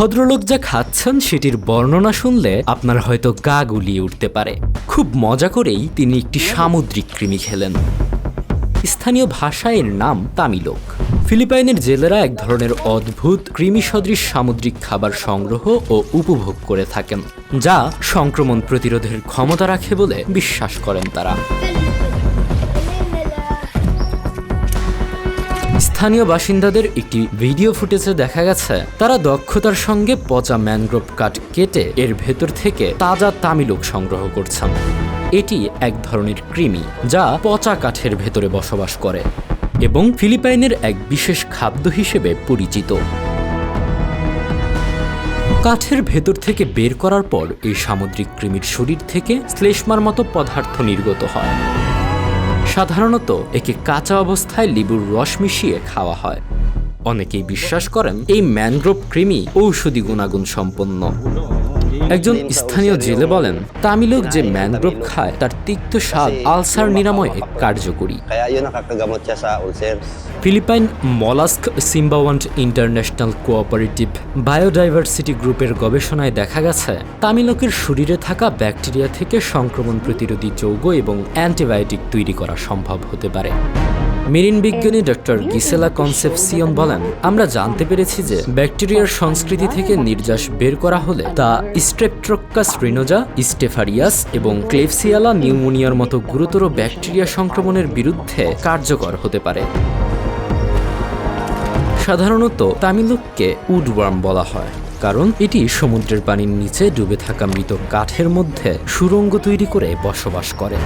ভদ্রলোক যা খাচ্ছেন সেটির বর্ণনা শুনলে আপনার হয়তো গা গুলিয়ে উঠতে পারে। খুব মজা করেই তিনি একটি সামুদ্রিক কৃমি খেলেন। স্থানীয় ভাষায় এর নাম তামিলক। ফিলিপাইনের জেলেরা এক ধরনের অদ্ভুত কৃমি সদৃশ সামুদ্রিক খাবার সংগ্রহ ও উপভোগ করে থাকেন, যা সংক্রমণ প্রতিরোধের ক্ষমতা রাখে বলে বিশ্বাস করেন তারা। স্থানীয় বাসিন্দাদের একটি ভিডিও ফুটেজে দেখা গেছে। তারা দক্ষতার সঙ্গে পচা ম্যানগ্রোভ কাঠ কেটে এর ভেতর থেকে তাজা তামিলক সংগ্রহ করছেন। এটি এক ধরনের কৃমি, যা পচা কাঠের ভেতরে বসবাস করে এবং ফিলিপাইনের এক বিশেষ খাদ্য হিসেবে পরিচিত। কাঠের ভেতর থেকে বের করার পর এই সামুদ্রিক কৃমির শরীর থেকে শ্লেষ্মার মতো পদার্থ নির্গত হয়। সাধারণত একে কাঁচা অবস্থায় লেবুর রস মিশিয়ে খাওয়া হয়। অনেকেই বিশ্বাস করেন এই ম্যানগ্রোভ কৃমি ঔষধি গুণাগুণ সম্পন্ন একজন স্থানীয় জেলে বলেন, তামিলক যে ম্যানগ্রোভ খায়, তার তিক্ত স্বাদ আলসার নিরাময়ে কার্যকরী. Philippine mollusc symbiont international cooperative biodiversity গ্রুপের গবেষণায় দেখা গেছে, তামিলকের শরীরে থাকা ব্যাকটেরিয়া থেকে সংক্রমণ প্রতিরোধী যৌগ এবং অ্যান্টিবায়োটিক তৈরি করা সম্ভব হতে পারে মেরিন বিজ্ঞানী ডক্টর গিসেলা কনসেপসিয়ন বলেন, আমরা জানতে পেরেছি যে ব্যাকটেরিয়ার সংস্কৃতি থেকে নির্যাস বের করা হলে তা স্ট্রেপট্রোকাস রিনোজা, স্টেফারিয়াস এবং ক্লেপসিয়ালা নিউমোনিয়ার মতো গুরুতর ব্যাকটেরিয়া সংক্রমণের বিরুদ্ধে কার্যকর হতে পারে। সাধারণত তামিলককে উডওয়ার্ম বলা হয়, কারণ এটি সমুদ্রের পানির নিচে ডুবে থাকা মৃত কাঠের মধ্যে সুরঙ্গ তৈরি করে বসবাস করে।